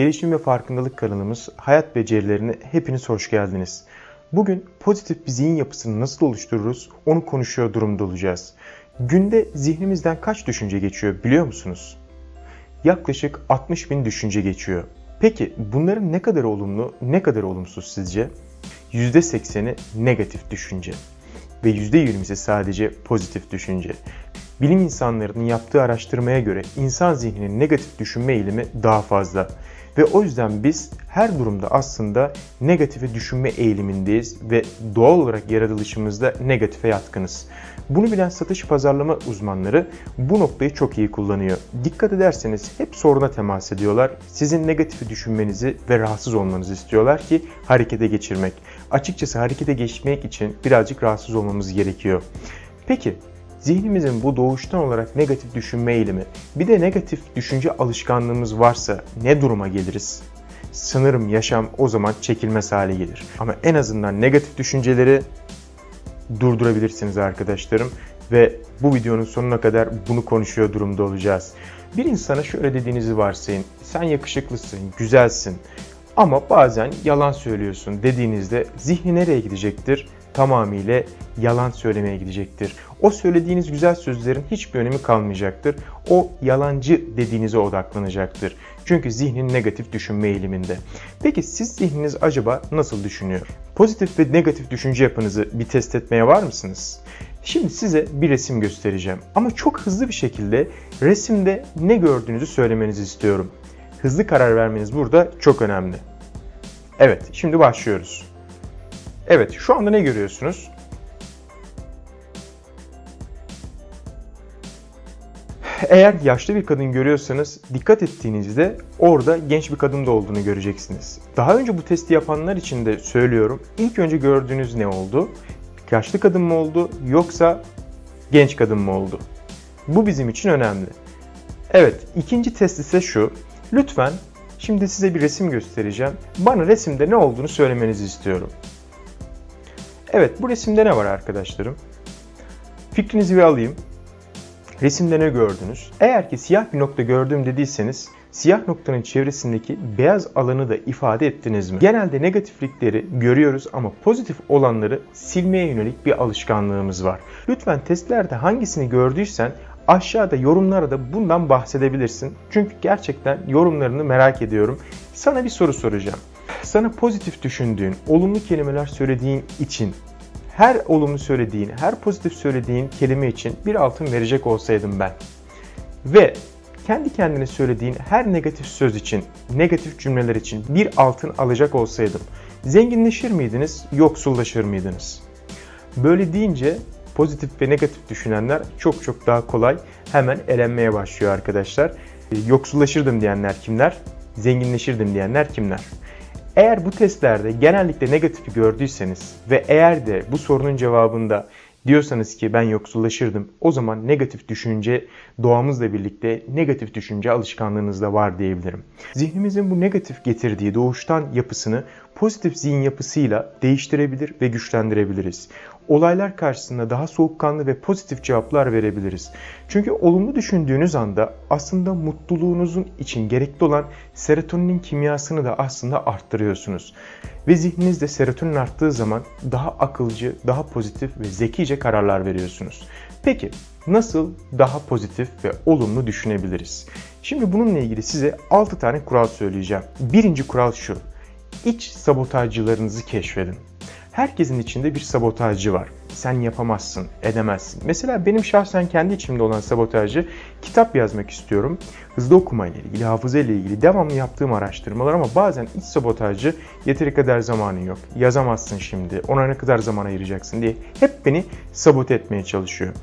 Gelişim ve farkındalık kanalımız Hayat Becerilerine hepiniz hoş geldiniz. Bugün pozitif bir zihin yapısını nasıl oluştururuz onu konuşuyor durumda olacağız. Günde zihnimizden kaç düşünce geçiyor biliyor musunuz? Yaklaşık 60 bin düşünce geçiyor. Peki bunların ne kadar olumlu, ne kadar olumsuz sizce? %80'i negatif düşünce ve %20'si sadece pozitif düşünce. Bilim insanlarının yaptığı araştırmaya göre insan zihninin negatif düşünme eğilimi daha fazla. Ve o yüzden biz her durumda aslında negatife düşünme eğilimindeyiz ve doğal olarak yaratılışımızda negatife yatkınız. Bunu bilen satış pazarlama uzmanları bu noktayı çok iyi kullanıyor. Dikkat ederseniz hep soruna temas ediyorlar. Sizin negatifi düşünmenizi ve rahatsız olmanızı istiyorlar ki harekete geçirmek. Açıkçası harekete geçmek için birazcık rahatsız olmamız gerekiyor. Peki zihnimizin bu doğuştan olarak negatif düşünme eğilimi, bir de negatif düşünce alışkanlığımız varsa ne duruma geliriz? Sanırım yaşam o zaman çekilmez hale gelir. Ama en azından negatif düşünceleri durdurabilirsiniz arkadaşlarım ve bu videonun sonuna kadar bunu konuşuyor durumda olacağız. Bir insana şöyle dediğinizi varsayın. Sen yakışıklısın, güzelsin ama bazen yalan söylüyorsun dediğinizde zihni nereye gidecektir? Tamamıyla yalan söylemeye gidecektir. O söylediğiniz güzel sözlerin hiçbir önemi kalmayacaktır. O yalancı dediğinize odaklanacaktır. Çünkü zihnin negatif düşünme eğiliminde. Peki siz zihniniz acaba nasıl düşünüyor? Pozitif ve negatif düşünce yapınızı bir test etmeye var mısınız? Şimdi size bir resim göstereceğim ama çok hızlı bir şekilde resimde ne gördüğünüzü söylemenizi istiyorum. Hızlı karar vermeniz burada çok önemli. Evet, şimdi başlıyoruz. Evet, şu anda ne görüyorsunuz? Eğer yaşlı bir kadın görüyorsanız dikkat ettiğinizde orada genç bir kadın da olduğunu göreceksiniz. Daha önce bu testi yapanlar için de söylüyorum. İlk önce gördüğünüz ne oldu? Yaşlı kadın mı oldu yoksa genç kadın mı oldu? Bu bizim için önemli. Evet, ikinci test ise şu. Lütfen şimdi size bir resim göstereceğim. Bana resimde ne olduğunu söylemenizi istiyorum. Evet, bu resimde ne var arkadaşlarım? Fikrinizi bir alayım. Resimde ne gördünüz? Eğer ki siyah bir nokta gördüm dediyseniz siyah noktanın çevresindeki beyaz alanı da ifade ettiniz mi? Genelde negatiflikleri görüyoruz ama pozitif olanları silmeye yönelik bir alışkanlığımız var. Lütfen testlerde hangisini gördüysen aşağıda yorumlara da bundan bahsedebilirsin. Çünkü gerçekten yorumlarını merak ediyorum. Sana bir soru soracağım. Sana pozitif düşündüğün, olumlu kelimeler söylediğin için her olumlu söylediğin, her pozitif söylediğin kelime için bir altın verecek olsaydım ben ve kendi kendine söylediğin her negatif söz için, negatif cümleler için bir altın alacak olsaydım zenginleşir miydiniz, yoksullaşır mıydınız? Böyle deyince pozitif ve negatif düşünenler çok çok daha kolay hemen elenmeye başlıyor arkadaşlar. Yoksullaşırdım diyenler kimler? Zenginleşirdim diyenler kimler? Eğer bu testlerde genellikle negatifi gördüyseniz ve eğer de bu sorunun cevabında diyorsanız ki ben yoksullaşırdım o zaman negatif düşünce doğamızla birlikte negatif düşünce alışkanlığınız da var diyebilirim. Zihnimizin bu negatif getirdiği doğuştan yapısını pozitif zihin yapısıyla değiştirebilir ve güçlendirebiliriz. Olaylar karşısında daha soğukkanlı ve pozitif cevaplar verebiliriz. Çünkü olumlu düşündüğünüz anda aslında mutluluğunuzun için gerekli olan serotonin kimyasını da aslında arttırıyorsunuz. Ve zihninizde serotonin arttığı zaman daha akılcı, daha pozitif ve zekice kararlar veriyorsunuz. Peki nasıl daha pozitif ve olumlu düşünebiliriz? Şimdi bununla ilgili size 6 tane kural söyleyeceğim. Birinci kural şu. İç sabotajcılarınızı keşfedin. Herkesin içinde bir sabotajcı var. Sen yapamazsın, edemezsin. Mesela benim şahsen kendi içimde olan sabotajcı kitap yazmak istiyorum. Hızlı okumayla ilgili, hafıza ile ilgili devamlı yaptığım araştırmalar ama bazen iç sabotajcı yeteri kadar zamanın yok. Yazamazsın şimdi, ona ne kadar zaman ayıracaksın diye hep beni sabote etmeye çalışıyor.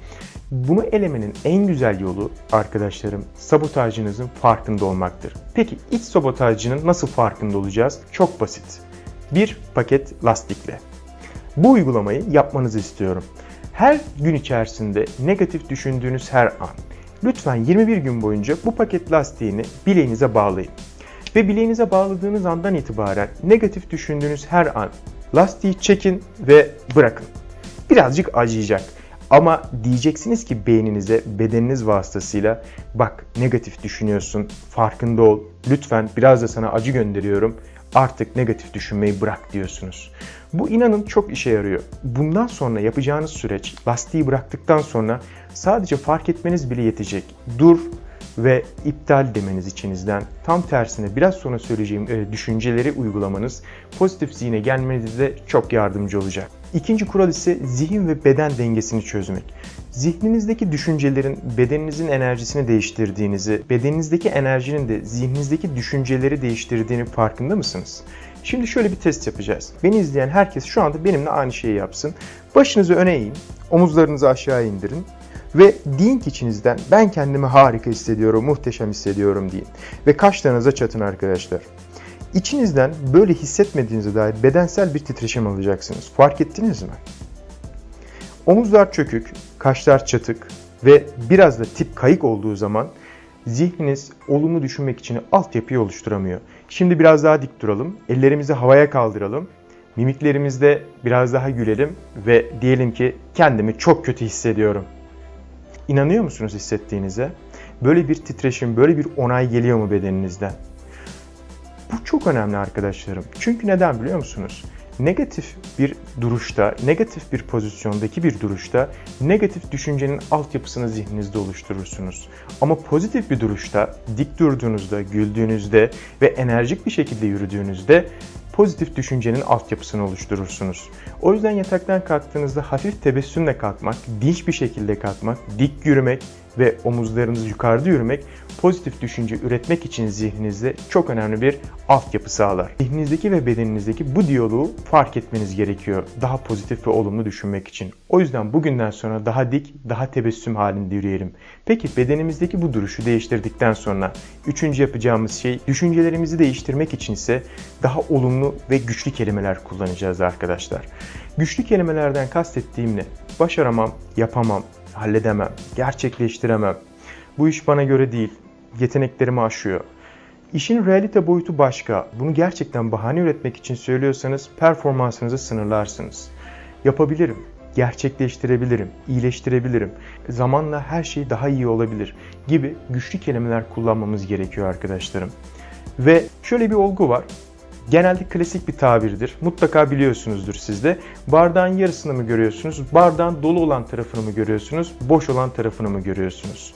Bunu elemenin en güzel yolu arkadaşlarım sabotajcınızın farkında olmaktır. Peki iç sabotajcının nasıl farkında olacağız? Çok basit. Bir paket lastikle. Bu uygulamayı yapmanızı istiyorum. Her gün içerisinde negatif düşündüğünüz her an lütfen 21 gün boyunca bu paket lastiğini bileğinize bağlayın. Ve bileğinize bağladığınız andan itibaren negatif düşündüğünüz her an lastiği çekin ve bırakın. Birazcık acıyacak. Ama diyeceksiniz ki beyninize bedeniniz vasıtasıyla bak negatif düşünüyorsun, farkında ol, lütfen biraz da sana acı gönderiyorum, artık negatif düşünmeyi bırak diyorsunuz. Bu inanın çok işe yarıyor. Bundan sonra yapacağınız süreç lastiği bıraktıktan sonra sadece fark etmeniz bile yetecek. Dur ve iptal demeniz içinizden. Tam tersine biraz sonra söyleyeceğim e, düşünceleri uygulamanız pozitif zihne gelmenizde çok yardımcı olacak. İkinci kural ise zihin ve beden dengesini çözmek. Zihninizdeki düşüncelerin bedeninizin enerjisini değiştirdiğinizi, bedeninizdeki enerjinin de zihninizdeki düşünceleri değiştirdiğini farkında mısınız? Şimdi şöyle bir test yapacağız. Beni izleyen herkes şu anda benimle aynı şeyi yapsın. Başınızı öne eğin, omuzlarınızı aşağı indirin ve deyin ki içinizden ben kendimi harika hissediyorum, muhteşem hissediyorum deyin. Ve kaşlarınıza çatın arkadaşlar. İçinizden böyle hissetmediğinize dair bedensel bir titreşim alacaksınız. Fark ettiniz mi? Omuzlar çökük, kaşlar çatık ve biraz da tip kayık olduğu zaman zihniniz olumlu düşünmek için altyapıyı oluşturamıyor. Şimdi biraz daha dik duralım, ellerimizi havaya kaldıralım, mimiklerimizde biraz daha gülelim ve diyelim ki kendimi çok kötü hissediyorum. İnanıyor musunuz hissettiğinize? Böyle bir titreşim, böyle bir onay geliyor mu bedeninizden? Bu çok önemli arkadaşlarım. Çünkü neden biliyor musunuz? Negatif bir duruşta, negatif bir pozisyondaki bir duruşta negatif düşüncenin altyapısını zihninizde oluşturursunuz. Ama pozitif bir duruşta, dik durduğunuzda, güldüğünüzde ve enerjik bir şekilde yürüdüğünüzde pozitif düşüncenin altyapısını oluşturursunuz. O yüzden yataktan kalktığınızda hafif tebessümle kalkmak, dinç bir şekilde kalkmak, dik yürümek ve omuzlarınızı yukarıda yürümek pozitif düşünce üretmek için zihninizde çok önemli bir altyapı sağlar. Zihninizdeki ve bedeninizdeki bu diyaloğu fark etmeniz gerekiyor daha pozitif ve olumlu düşünmek için. O yüzden bugünden sonra daha dik, daha tebessüm halinde yürüyelim. Peki bedenimizdeki bu duruşu değiştirdikten sonra üçüncü yapacağımız şey düşüncelerimizi değiştirmek için ise daha olumlu ve güçlü kelimeler kullanacağız arkadaşlar. Güçlü kelimelerden kastettiğim ne? Başaramam, yapamam, halledemem, gerçekleştiremem. Bu iş bana göre değil, yeteneklerimi aşıyor. İşin realite boyutu başka. Bunu gerçekten bahane üretmek için söylüyorsanız performansınızı sınırlarsınız. Yapabilirim, gerçekleştirebilirim, iyileştirebilirim. Zamanla her şey daha iyi olabilir gibi güçlü kelimeler kullanmamız gerekiyor arkadaşlarım. Ve şöyle bir olgu var. Genelde klasik bir tabirdir. Mutlaka biliyorsunuzdur siz de. Bardağın yarısını mı görüyorsunuz? Bardağın dolu olan tarafını mı görüyorsunuz? Boş olan tarafını mı görüyorsunuz?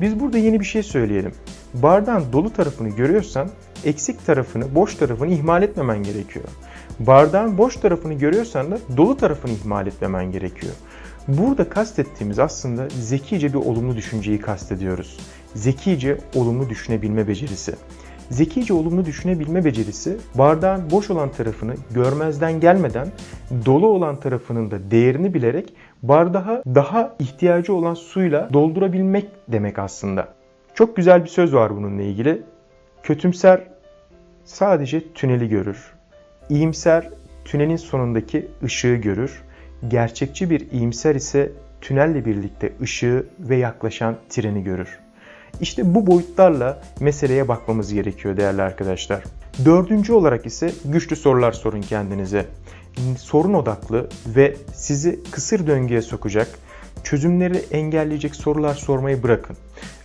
Biz burada yeni bir şey söyleyelim. Bardağın dolu tarafını görüyorsan eksik tarafını, boş tarafını ihmal etmemen gerekiyor. Bardağın boş tarafını görüyorsan da dolu tarafını ihmal etmemen gerekiyor. Burada kastettiğimiz aslında zekice bir olumlu düşünceyi kastediyoruz. Zekice olumlu düşünebilme becerisi. Zekice olumlu düşünebilme becerisi bardağın boş olan tarafını görmezden gelmeden dolu olan tarafının da değerini bilerek bardağa daha ihtiyacı olan suyla doldurabilmek demek aslında. Çok güzel bir söz var bununla ilgili. Kötümser sadece tüneli görür. İyimser tünelin sonundaki ışığı görür. Gerçekçi bir iyimser ise tünelle birlikte ışığı ve yaklaşan treni görür. İşte bu boyutlarla meseleye bakmamız gerekiyor değerli arkadaşlar. Dördüncü olarak ise güçlü sorular sorun kendinize. Sorun odaklı ve sizi kısır döngüye sokacak, çözümleri engelleyecek sorular sormayı bırakın.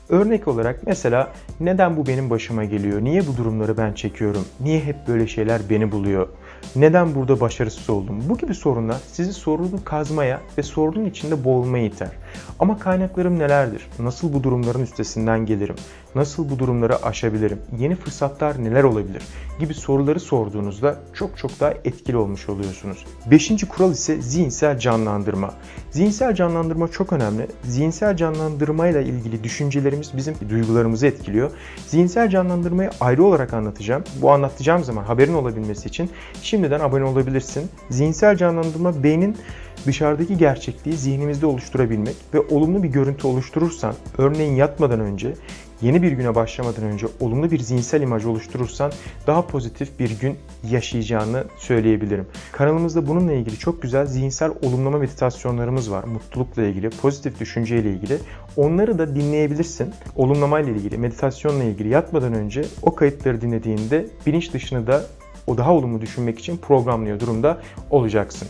Örnek olarak mesela neden bu benim başıma geliyor? Niye bu durumları ben çekiyorum? Niye hep böyle şeyler beni buluyor? Neden burada başarısız oldum? Bu gibi sorunlar sizi sorunu kazmaya ve sorunun içinde boğulmaya iter. Ama kaynaklarım nelerdir? Nasıl bu durumların üstesinden gelirim? Nasıl bu durumları aşabilirim? Yeni fırsatlar neler olabilir? Gibi soruları sorduğunuzda çok çok daha etkili olmuş oluyorsunuz. Beşinci kural ise zihinsel canlandırma. Zihinsel canlandırma çok önemli. Zihinsel canlandırmayla ilgili düşüncelerimiz bizim duygularımızı etkiliyor. Zihinsel canlandırmayı ayrı olarak anlatacağım. Bu anlatacağım zaman haberin olabilmesi için şimdiden abone olabilirsin. Zihinsel canlandırma beynin dışarıdaki gerçekliği zihnimizde oluşturabilmek ve olumlu bir görüntü oluşturursan, örneğin yatmadan önce yeni bir güne başlamadan önce olumlu bir zihinsel imaj oluşturursan daha pozitif bir gün yaşayacağını söyleyebilirim. Kanalımızda bununla ilgili çok güzel zihinsel olumlama meditasyonlarımız var. Mutlulukla ilgili, pozitif düşünce ile ilgili. Onları da dinleyebilirsin. Olumlama ile ilgili, meditasyonla ilgili yatmadan önce o kayıtları dinlediğinde bilinç dışını da o daha olumlu düşünmek için programlıyor durumda olacaksın.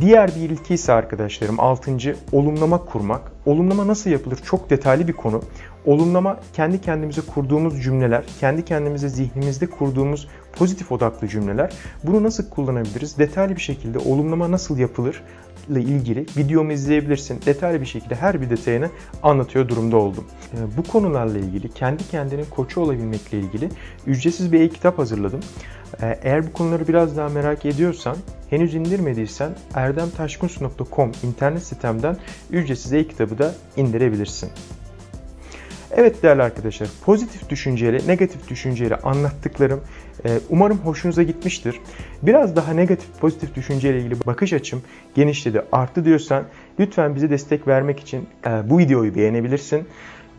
Diğer bir ilki ise arkadaşlarım 6. olumlama kurmak. Olumlama nasıl yapılır? Çok detaylı bir konu. Olumlama kendi kendimize kurduğumuz cümleler, kendi kendimize zihnimizde kurduğumuz pozitif odaklı cümleler. Bunu nasıl kullanabiliriz? Detaylı bir şekilde olumlama nasıl yapılır ile ilgili videomu izleyebilirsin. Detaylı bir şekilde her bir detayını anlatıyor durumda oldum. Ee, Bu konularla ilgili kendi kendinin koçu olabilmekle ilgili ücretsiz bir e-kitap hazırladım. Ee, Eğer bu konuları biraz daha merak ediyorsan, henüz indirmediysen erdemtaşkuns.com internet sitemden ücretsiz e-kitabı da indirebilirsin. Evet değerli arkadaşlar, pozitif düşünceyle negatif düşünceyle anlattıklarım e, umarım hoşunuza gitmiştir. Biraz daha negatif pozitif düşünceyle ilgili bakış açım genişledi, arttı diyorsan lütfen bize destek vermek için e, bu videoyu beğenebilirsin.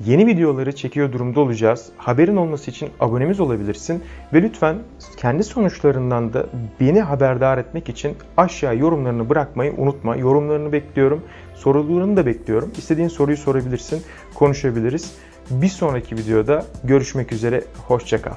Yeni videoları çekiyor durumda olacağız. Haberin olması için abonemiz olabilirsin. Ve lütfen kendi sonuçlarından da beni haberdar etmek için aşağı yorumlarını bırakmayı unutma. Yorumlarını bekliyorum. Sorularını da bekliyorum. İstediğin soruyu sorabilirsin. Konuşabiliriz. Bir sonraki videoda görüşmek üzere. Hoşçakal.